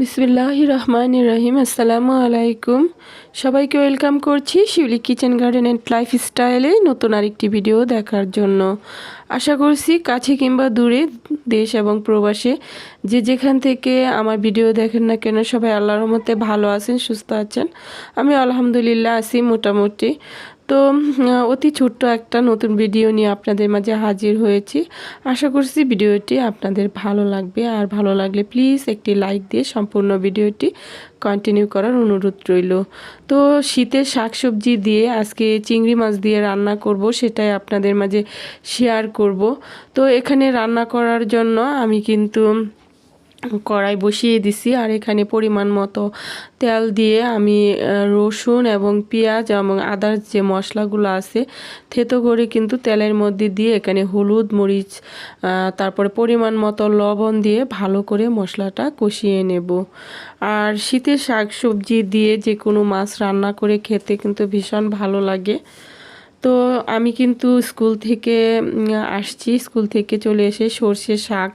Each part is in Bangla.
বিসমিল্লাহ রহমান রহিম আসসালামু আলাইকুম। সবাইকে ওয়েলকাম করছি Shiuli kitchen garden and life স্টাইলে নতুন আরেকটি ভিডিও দেখার জন্য। আশা করছি কাছে কিংবা দূরে দেশ এবং প্রবাসে যে যেখান থেকে আমার ভিডিও দেখেন না কেন সবাই আল্লাহর মতে ভালো আছেন, সুস্থ আছেন। আমি আলহামদুলিল্লাহ আছি মোটামুটি। তো অতি ছোট্ট একটা নতুন ভিডিও নিয়ে আপনাদের মাঝে হাজির হয়েছি। আশা করছি ভিডিওটি আপনাদের ভালো লাগবে। আর ভালো লাগলে প্লিজ একটি লাইক দিয়ে সম্পূর্ণ ভিডিওটি কন্টিনিউ করার অনুরোধ রইল। তো, শীতের শাকসবজি দিয়ে আজকে চিংড়ি মাছ দিয়ে রান্না করব, সেটাই আপনাদের মাঝে শেয়ার করব। তো, এখানে রান্না করার জন্য আমি কিন্তু কড়াই বসিয়ে দিছি আর এখানে পরিমাণ মতো তেল দিয়ে আমি রসুন এবং পেঁয়াজ এবং আদার যে মশলাগুলো আছে থেতো করে কিন্তু তেলের মধ্যে দিয়ে এখানে হলুদ মরিচ তারপরে পরিমাণ মতো লবণ দিয়ে ভালো করে মশলাটা কষিয়ে নেব। আর শীতের শাক সবজি দিয়ে যে কোনো মাছ রান্না করে খেতে কিন্তু ভীষণ ভালো লাগে। তো আমি কিন্তু স্কুল থেকে আসছি। স্কুল থেকে চলে এসে সর্ষে শাক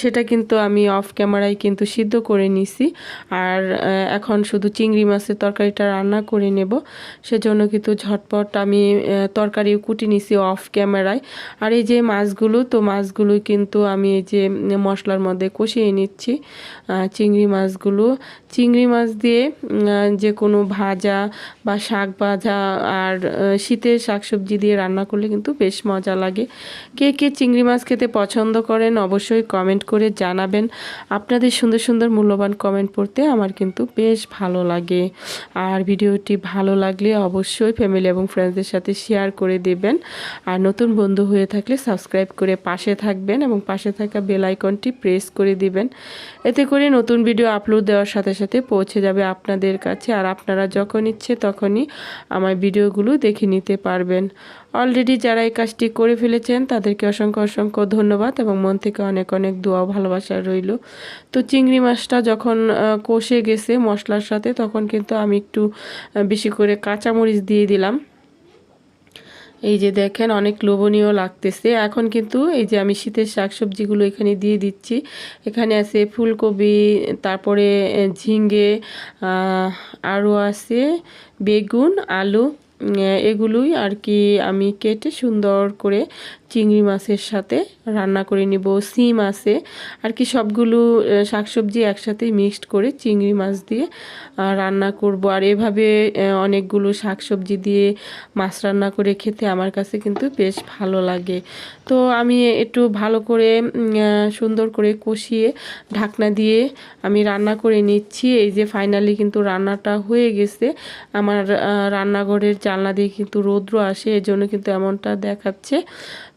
সেটা কিন্তু আমি অফ ক্যামেরায় কিন্তু সিদ্ধ করে নিছি। আর এখন শুধু চিংড়ি মাছের তরকারিটা রান্না করে নেব। সেজন্য কিন্তু ঝটপট আমি তরকারি কুটি নিছি অফ ক্যামেরায় আর এই যে মাছগুলো, তো মাছগুলো কিন্তু আমি এই যে মশলার মধ্যে কষিয়ে নিচ্ছি চিংড়ি মাছগুলো। চিংড়ি মাছ দিয়ে যে কোনো ভাজা বা শাক ভাজা আর শীতের শাকসবজি দিয়ে রান্না করলে কিন্তু বেশ মজা লাগে। কে কে চিংড়ি মাছ খেতে পছন্দ করেন অবশ্যই কমেন্ট করে জানাবেন। আপনাদের সুন্দর সুন্দর মূল্যবান কমেন্ট পড়তে আমার কিন্তু বেশ ভালো লাগে। আর ভিডিওটি ভালো লাগলে অবশ্যই ফ্যামিলি এবং ফ্রেন্ডসদের সাথে শেয়ার করে দেবেন। আর নতুন বন্ধু হয়ে থাকলে সাবস্ক্রাইব করে পাশে থাকবেন এবং পাশে থাকা বেল আইকনটি প্রেস করে দিবেন। এতে করে নতুন ভিডিও আপলোড দেওয়ার সাথে সাথে পৌঁছে যাবে আপনাদের কাছে। আর আপনারা যখন ইচ্ছে তখনই আমার ভিডিওগুলো দেখে নিতে পারবেন পারবেন। অলরেডি যারা এই কাজটি করে ফেলেছেন, তাদেরকে অসংখ্য অসংখ্য ধন্যবাদ এবং মন থেকে অনেক অনেক দোয়া ভালোবাসা রইল। তো চিংড়ি মাছটা যখন কষে গেছে মশলার সাথে, তখন কিন্তু আমি একটু বেশি করে কাঁচামরিচ দিয়ে দিলাম। এই যে দেখেন অনেক লোভনীয় লাগতেছে। এখন কিন্তু এই যে আমি শীতের শাকসবজিগুলো এখানে দিয়ে দিচ্ছি। এখানে আছে ফুলকপি, তারপরে ঝিঙ্গে আরও আছে বেগুন, আলু এগুলোই আর কি আমি কেটে সুন্দর করে চিংড়ি মাছের সাথে রান্না করে নিব, সিম আছে। আর কি সবগুলো শাকসবজি একসাথে মিক্সড করে চিংড়ি মাছ দিয়ে রান্না করব। আর এভাবে অনেকগুলো শাকসবজি দিয়ে মাছ রান্না করে খেতে আমার কাছে কিন্তু বেশ ভালো লাগে। তো আমি একটু ভালো করে সুন্দর করে কষিয়ে ঢাকনা দিয়ে আমি রান্না করে নিচ্ছি। এই যে ফাইনালি কিন্তু রান্নাটা হয়ে গেছে। আমার রান্নাঘরের জানলা দিয়ে কিন্তু রৌদ্র আসে, এজন্য কিন্তু এমনটা দেখাচ্ছে।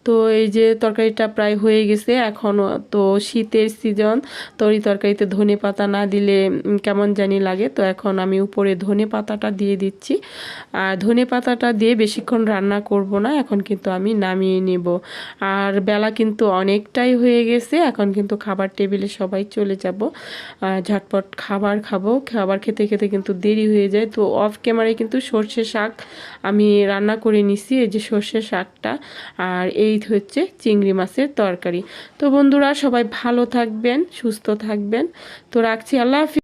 তো এই যে তরকারিটা প্রায় হয়ে গেছে, এখন তো শীতের সিজন তরি তরকারিতে ধনে পাতা না দিলে কেমন জানি লাগে। তো এখন আমি উপরে ধনে পাতাটা দিয়ে দিচ্ছি। আর ধনে পাতাটা দিয়ে বেশিক্ষণ রান্না করব না, এখন কিন্তু আমি নামিয়ে নেব। আর বেলা কিন্তু অনেকটাই হয়ে গেছে, এখন কিন্তু খাবার টেবিলে সবাই চলে যাব। ঝটপট খাবার খাব। খাবার খেতে খেতে কিন্তু দেরি হয়ে যায়। তো অফ ক্যামেরায় কিন্তু সর্ষে শাক আমি রান্না করে নিছি, এই যে সর্ষে শাকটা। আর এই হচ্ছে চিংড়ি মাছের তরকারি। তো বন্ধুরা, সবাই ভালো থাকবেন, সুস্থ থাকবেন। তো রাখছি, আল্লাহ হাফিজ।